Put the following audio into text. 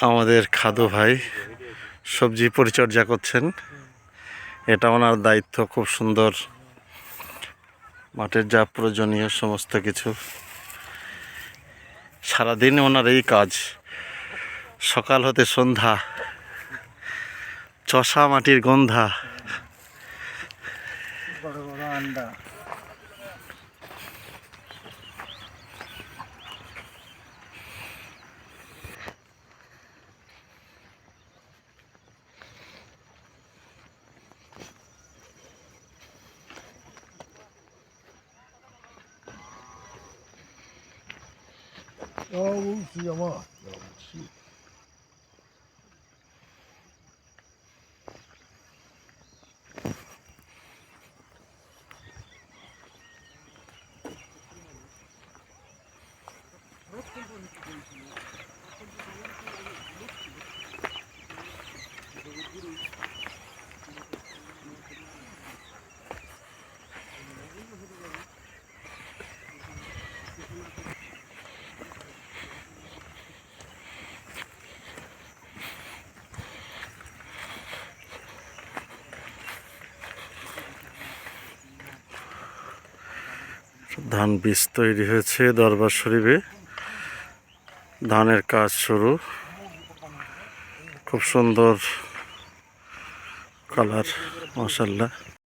আমাদের খাদু ভাই সবজি পরিচর্যা করছেন। এটা ওনার দায়িত্ব, খুব সুন্দর। মাঠের যা প্রয়োজনীয় সমস্ত কিছু। সারাদিন ওনার এই কাজ। সকাল হতে সন্ধ্যা। চষা মাটির গন্ধা। আন্ডা। 哦，乌鸡嘛，乌鸡。ধান বীজ তৈরি হয়েছে দরবার শরীফে। ধানের কাজ শুরু। খুব সুন্দর কালার মাসাল্লাহ